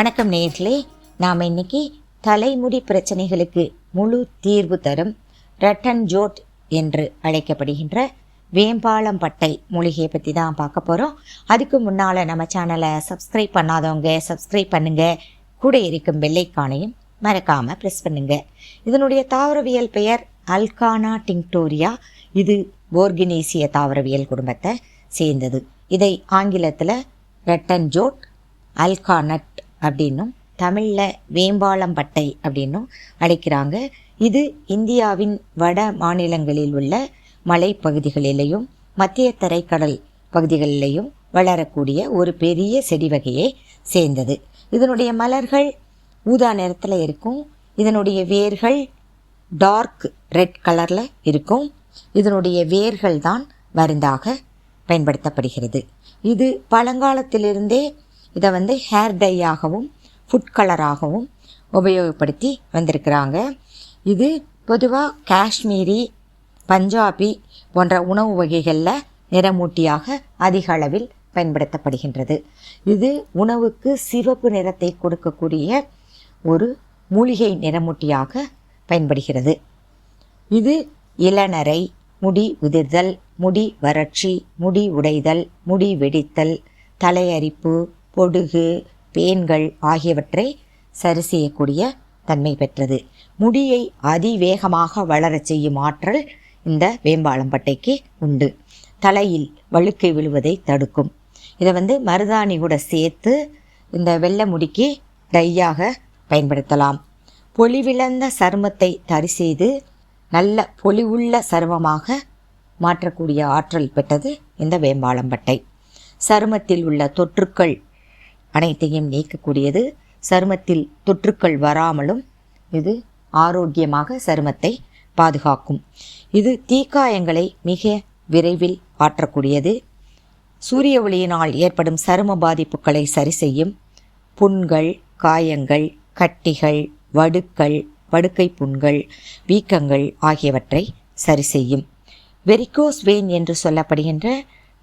வணக்கம் நேர்களே நாம் இன்னைக்கு தலைமுடி பிரச்சனைகளுக்கு முழு தீர்வு தரும் ரட்டன் ஜோட் என்று அழைக்கப்படுகின்ற வேம்பாலம் பட்டை மூலிகையை பற்றி தான் பார்க்க போகிறோம் அதுக்கு முன்னால் நம்ம சேனலை சப்ஸ்கிரைப் பண்ணாதவங்க சப்ஸ்கிரைப் பண்ணுங்கள் கூட இருக்கும் வெள்ளைக்கானையும் மறக்காமல் ப்ரெஸ் பண்ணுங்கள் இதனுடைய தாவரவியல் பெயர் அல்கானா டிங்டோரியா. இது போர்கினேசிய தாவரவியல் குடும்பத்தை சேர்ந்தது. இதை ஆங்கிலத்தில் ரெட்டன் ஜோட் அல்கானட் அப்படின்னும் தமிழில் வேம்பாளம்பட்டை அப்படின்னும் அழைக்கிறாங்க. இது இந்தியாவின் வட மாநிலங்களில் உள்ள மலைப்பகுதிகளிலேயும் மத்திய தரைக்கடல் பகுதிகளிலேயும் வளரக்கூடிய ஒரு பெரிய செடி வகையை சேர்ந்தது. இதனுடைய மலர்கள் ஊதா நிறத்தில் இருக்கும். இதனுடைய வேர்கள் டார்க் ரெட் கலரில் இருக்கும். இதனுடைய வேர்கள் தான் மருந்தாக பயன்படுத்தப்படுகிறது. இது பழங்காலத்திலிருந்தே இதை வந்து ஹேர் டையாகவும் ஃபுட் கலராகவும் உபயோகப்படுத்தி வந்திருக்கிறாங்க. இது பொதுவாக காஷ்மீரி பஞ்சாபி போன்ற உணவு வகைகளில் நிறமூட்டியாக அதிக அளவில் பயன்படுத்தப்படுகின்றது. இது உணவுக்கு சிவப்பு நிறத்தை கொடுக்கக்கூடிய ஒரு மூலிகை நிறமூட்டியாக பயன்படுகிறது. இது இளநரை முடி உதிர்தல் முடி வறட்சி முடி உடைதல் முடி வெடித்தல் தலையரிப்பு பொடுகு பேன்கள் ஆகியவற்றை சரி செய்யக்கூடிய தன்மை பெற்றது. முடியை அதிவேகமாக வளரச் செய்யும் ஆற்றல் இந்த வேம்பாளம்பட்டைக்கு உண்டு. தலையில் வழுக்கை விழுவதை தடுக்கும். இதை வந்து மருதாணி கூட சேர்த்து இந்த வெள்ளை முடிக்கு டையாக பயன்படுத்தலாம். பொலிவிழந்த சருமத்தை தரி செய்து நல்ல பொலிவுள்ள சருமமாக மாற்றக்கூடிய ஆற்றல் பெற்றது இந்த வேம்பாளம்பட்டை சருமத்தில் உள்ள தொற்றுக்கள் அனைத்தையும் நீக்கக்கூடியது. சருமத்தில் தொற்றுக்கள் வராமலும் இது ஆரோக்கியமாக சருமத்தை பாதுகாக்கும். இது தீக்காயங்களை மிக விரைவில் ஆற்றக்கூடியது. சூரிய ஒளியினால் ஏற்படும் சரும பாதிப்புகளை சரி செய்யும். புண்கள் காயங்கள் கட்டிகள் வடுக்கள் படுக்கை புண்கள் வீக்கங்கள் ஆகியவற்றை சரி செய்யும். வெரிகோஸ் வெயின் என்று சொல்லப்படுகின்ற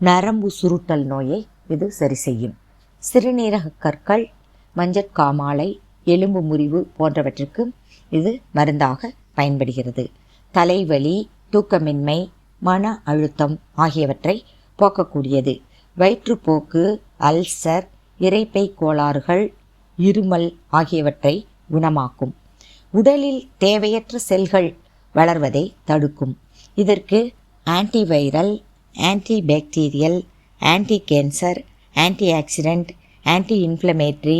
நரம்பு சுருட்டல் நோயை இது சரி செய்யும். சிறுநீரக கற்கள் மஞ்சட்காமாலை எலும்பு முறிவு போன்றவற்றுக்கு இது மருந்தாக பயன்படுகிறது. தலைவலி தூக்கமின்மை மன அழுத்தம் ஆகியவற்றை போக்கக்கூடியது. வயிற்றுப்போக்கு அல்சர் இறைப்பை கோளாறுகள் இருமல் ஆகியவற்றை குணமாக்கும். உடலில் தேவையற்ற செல்கள் வளர்வதை தடுக்கும். இதற்கு antiviral antibacterial anti cancer anti oxidant anti inflammatory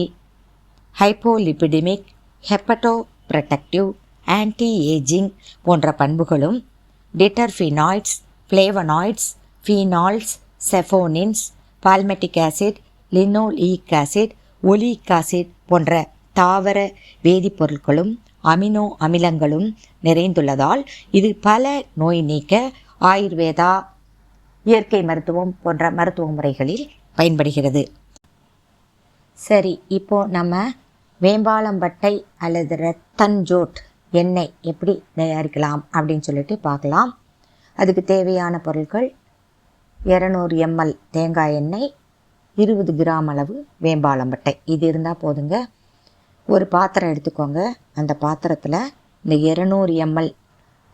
hypolipidemic hepato protective anti ageing போன்ற பண்புகளும் triterpenoids flavonoids phenols saponins palmitic acid linoleic acid oleic acid போன்ற தாவர வேதிப்பொருட்களும் அமினோ அமிலங்களும் நிறைந்துள்ளதால் இது பல நோய் நீக்க ஆயுர்வேதா இயற்கை மருத்துவம் போன்ற மருத்துவ முறைகளில் பயன்படுகிறது. சரி இப்போ நம்ம வேம்பாளம்பட்டை அல்லது ரத்தன்ஜோட் எண்ணெய் எப்படி தயாரிக்கலாம் அப்படின்னு சொல்லிட்டு பார்க்கலாம். அதுக்கு தேவையான பொருட்கள் இரநூறு எம்எல் தேங்காய் எண்ணெய் இருபது கிராம் அளவு வேம்பாளம்பட்டை. இது இருந்தால் போதுங்க. ஒரு பாத்திரம் எடுத்துக்கோங்க. அந்த பாத்திரத்தில் இந்த இரநூறு எம்எல்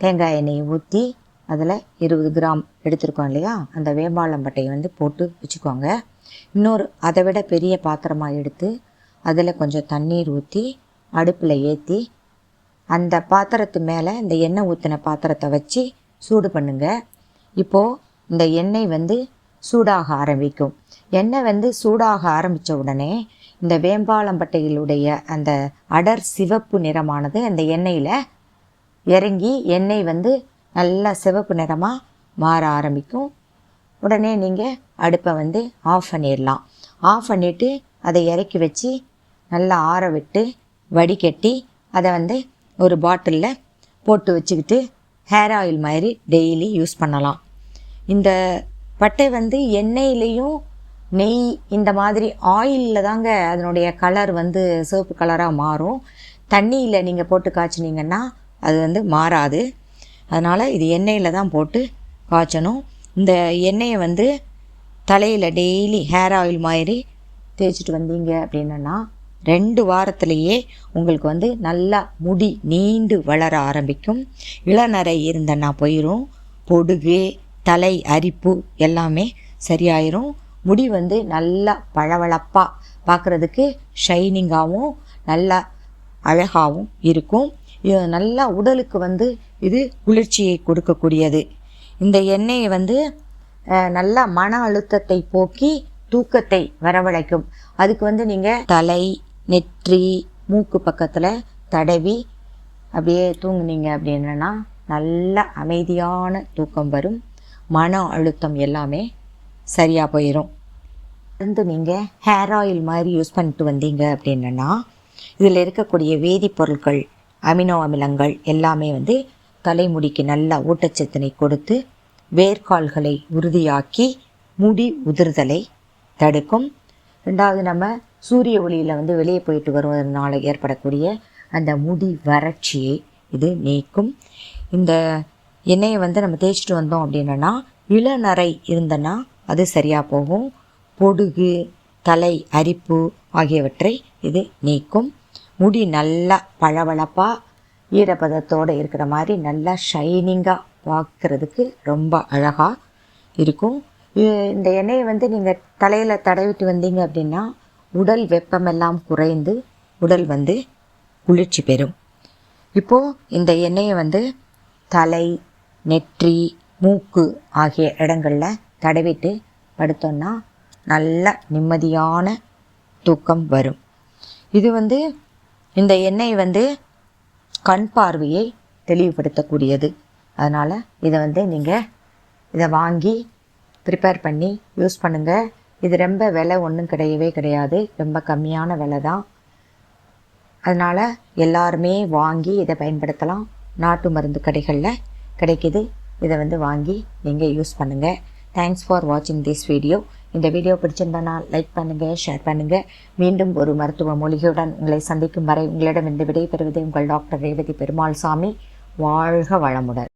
தேங்காய் எண்ணெயை ஊற்றி அதில் இருபது கிராம் எடுத்துருக்கோம் இல்லையா? அந்த வேம்பாளம்பட்டையை வந்து போட்டு வச்சுக்கோங்க. இன்னொரு அதை விட பெரிய பாத்திரமாக எடுத்து அதில் கொஞ்சம் தண்ணீர் ஊற்றி அடுப்பில் ஏற்றி அந்த பாத்திரத்து மேலே இந்த எண்ணெய் ஊற்றின பாத்திரத்தை வச்சு சூடு பண்ணுங்க. இப்போது இந்த எண்ணெய் வந்து சூடாக ஆரம்பிக்கும். எண்ணெய் வந்து சூடாக ஆரம்பித்த உடனே இந்த வேம்பாளம்பட்டைகளுடைய அந்த அடர் சிவப்பு நிறமானது அந்த எண்ணெயில் இறங்கி எண்ணெய் வந்து நல்லா சிவப்பு நிறமாக மாற ஆரம்பிக்கும். உடனே நீங்கள் அடுப்பை வந்து ஆஃப் பண்ணிடலாம். ஆஃப் பண்ணிவிட்டு அதை இறக்கி வச்சு நல்லா ஆற விட்டு வடிகட்டி அதை வந்து ஒரு பாட்டிலில் போட்டு வச்சுக்கிட்டு ஹேர் ஆயில் மாதிரி டெய்லி யூஸ் பண்ணலாம். இந்த பட்டை வந்து எண்ணெயிலையும் நெய் இந்த மாதிரி ஆயிலில் தாங்க அதனுடைய கலர் வந்து சிவப்பு கலராக மாறும். தண்ணியில் நீங்கள் போட்டு காய்ச்சினீங்கன்னா அது வந்து மாறாது. அதனால் இது எண்ணெயில் தான் போட்டு காய்ச்சணும். இந்த எண்ணெயை வந்து தலையில் டெய்லி ஹேர் ஆயில் மாதிரி தேய்ச்சிட்டு வந்தீங்க அப்படின்னா ரெண்டு வாரத்திலேயே உங்களுக்கு வந்து நல்லா முடி நீண்டு வளர ஆரம்பிக்கும். இளநரை இருந்தன்னா போயிடும் பொடுகு தலை அரிப்பு எல்லாமே சரியாயிரும். முடி வந்து நல்லா பளபளப்பாக பார்க்குறதுக்கு ஷைனிங்காகவும் நல்லா அழகாகவும் இருக்கும். நல்லா உடலுக்கு வந்து இது குளிர்ச்சியை கொடுக்கக்கூடியது. இந்த எண்ணெயை வந்து நல்லா மன அழுத்தத்தை போக்கி தூக்கத்தை வரவழைக்கும். அதுக்கு வந்து நீங்கள் தலை நெற்றி மூக்கு பக்கத்தில் தடவி அப்படியே தூங்குனீங்க அப்படின்னா நல்ல அமைதியான தூக்கம் வரும். மன அழுத்தம் எல்லாமே சரியாக போயிடும் வந்து நீங்கள் ஹேர் ஆயில் மாதிரி யூஸ் பண்ணிட்டு வந்தீங்க அப்படின்னா இதில் இருக்கக்கூடிய வேதிப்பொருட்கள் அமினோ அமிலங்கள் எல்லாமே வந்து தலைமுடிக்கு நல்ல ஊட்டச்சத்தினை கொடுத்து வேர்க்கால்களை உறுதியாக்கி முடி உதிர்தலை தடுக்கும். ரெண்டாவது நம்ம சூரிய ஒளியில் வந்து வெளியே போயிட்டு வருவதனால ஏற்படக்கூடிய அந்த முடி வறட்சியை இது நீக்கும். இந்த எண்ணெயை வந்து நம்ம தேய்ச்சிட்டு வந்தோம் அப்படின்னா இளநரை இருந்தனா அது சரியாக போகும். பொடுகு தலை அரிப்பு ஆகியவற்றை இது நீக்கும். முடி நல்லா பளபளப்பாக ஈரப்பதத்தோடு இருக்கிற மாதிரி நல்லா ஷைனிங்காக பார்க்குறதுக்கு ரொம்ப அழகாக இருக்கும். இந்த எண்ணெயை வந்து நீங்கள் தலையில் தடவிட்டு வந்தீங்க அப்படின்னா உடல் வெப்பமெல்லாம் குறைந்து உடல் வந்து குளிர்ச்சி பெறும். இப்போது இந்த எண்ணெயை வந்து தலை நெற்றி மூக்கு ஆகிய இடங்களில் தடவிட்டு படுத்தோன்னா நல்ல நிம்மதியான தூக்கம் வரும். இது வந்து இந்த எண்ணெய் வந்து கண் பார்வையை தெளிவுபடுத்தக்கூடியது. அதனால் இதை வந்து நீங்கள் இதை வாங்கி ப்ரிப்பேர் பண்ணி யூஸ் பண்ணுங்கள் இது ரொம்ப விலை ஒன்றும் கிடையவே கிடையாது. ரொம்ப கம்மியான விலை தான். அதனால் எல்லாருமே வாங்கி இதை பயன்படுத்தலாம். நாட்டு மருந்து கடைகளில் கிடைக்குது. இதை வந்து வாங்கி நீங்கள் யூஸ் பண்ணுங்கள் தேங்க்ஸ் ஃபார் வாட்சிங் திஸ் வீடியோ இந்த வீடியோ பிடிச்சிருந்தனா லைக் பண்ணுங்கள் ஷேர் பண்ணுங்கள் மீண்டும் ஒரு மருத்துவ மூலிகையுடன் உங்களை சந்திக்கும் வரை உங்களிடம் இந்த விடை பெறுவது உங்கள் டாக்டர் ரேவதி பெருமாள் சாமி வாழ்க வளமுடன்.